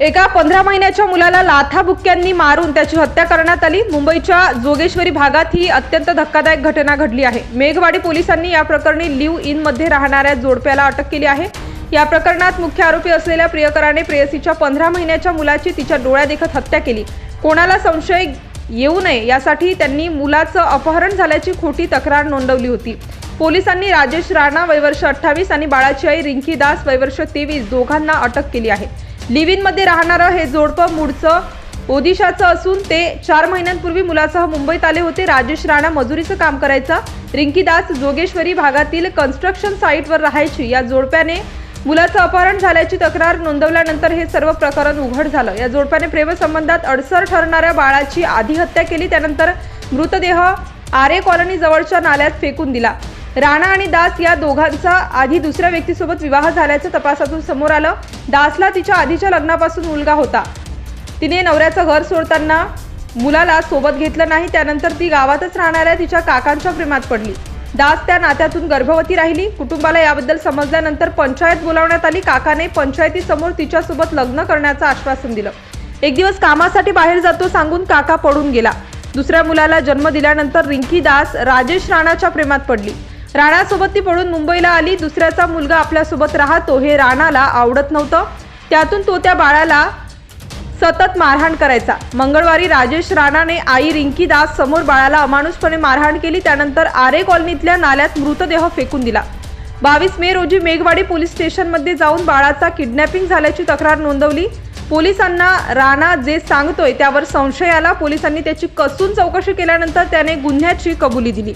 एका पंधरा महिन्याच्या मुलाला लाथाबुक्क्यांनी मारून त्याची हत्या करण्यात आली. मुंबईच्या जोगेश्वरी भागात ही अत्यंत धक्कादायक घटना घडली आहे. मेघवाडी पोलिसांनी या प्रकरणी लिव्ह इनमध्ये राहणाऱ्या जोडप्याला अटक केली आहे. या प्रकरणात मुख्य आरोपी असलेल्या प्रियकराने प्रेयसीच्या पंधरा महिन्याच्या मुलाची तिच्या डोळ्यादेखत हत्या केली. कोणाला संशय येऊ नये यासाठी त्यांनी मुलाचं अपहरण झाल्याची खोटी तक्रार नोंदवली होती. पोलिसांनी राजेश राणा वयवर्ष अठ्ठावीस आणि बाळाची आई रिंकी दास वयवर्ष तेवीस दोघांना अटक केली आहे. लिव्ह राहणारं हे जोडपं मूळचं ओदिशाचं असून ते चार महिन्यांपूर्वी मुलासह मुंबईत आले होते. राजेश राणा मजुरीचं काम करायचा. रिंकी दास जोगेश्वरी भागातील कन्स्ट्रक्शन साईटवर राहायची. या जोडप्याने मुलाचं अपहरण झाल्याची तक्रार नोंदवल्यानंतर हे सर्व प्रकरण उघड झालं. या जोडप्याने प्रेमसंबंधात अडसर ठरणाऱ्या बाळाची आधी हत्या केली. त्यानंतर मृतदेह आरे कॉलनी जवळच्या नाल्यात फेकून दिला. राणा आणि दास या दोघांचा आधी दुसऱ्या व्यक्तीसोबत विवाह झाल्याचं तपासातून समोर आलं. दासला तिच्या आधीच्या लग्नापासून मुलगा होता. तिने नवऱ्याचं घर सोडताना मुलाला सोबत घेतलं नाही त्यानंतर ती गावातच राहणाऱ्या तिच्या काकांच्या प्रेमात पडली. दास त्या नात्यातून गर्भवती राहिली. कुटुंबाला याबद्दल समजल्यानंतर पंचायत बोलावण्यात आली. काकाने पंचायतीसमोर तिच्यासोबत लग्न करण्याचं आश्वासन दिलं. एक दिवस कामासाठी बाहेर जातो सांगून काका पडून गेला. दुसऱ्या मुलाला जन्म दिल्यानंतर रिंकी दास राजेश राणाच्या प्रेमात पडली. राणासोबत ती पळून मुंबईला आली. दुसऱ्याचा मुलगा आपल्यासोबत राहतो हे राणाला आवडत नव्हतं. त्यातून तो त्या बाळाला सतत मारहाण करायचा. मंगळवारी राजेश राणाने आई रिंकी दास समोर बाळाला अमानुषपणे मारहाण केली. त्यानंतर आरे कॉलनीतल्या नाल्यात मृतदेह फेकून दिला. बावीस मे रोजी मेघवाडी पोलीस स्टेशनमध्ये जाऊन बाळाचा किडनॅपिंग झाल्याची तक्रार नोंदवली. पोलिसांना राणा जे सांगतोय त्यावर संशय आला पोलिसांनी त्याची कसून चौकशी केल्यानंतर त्याने गुन्ह्याची कबुली दिली.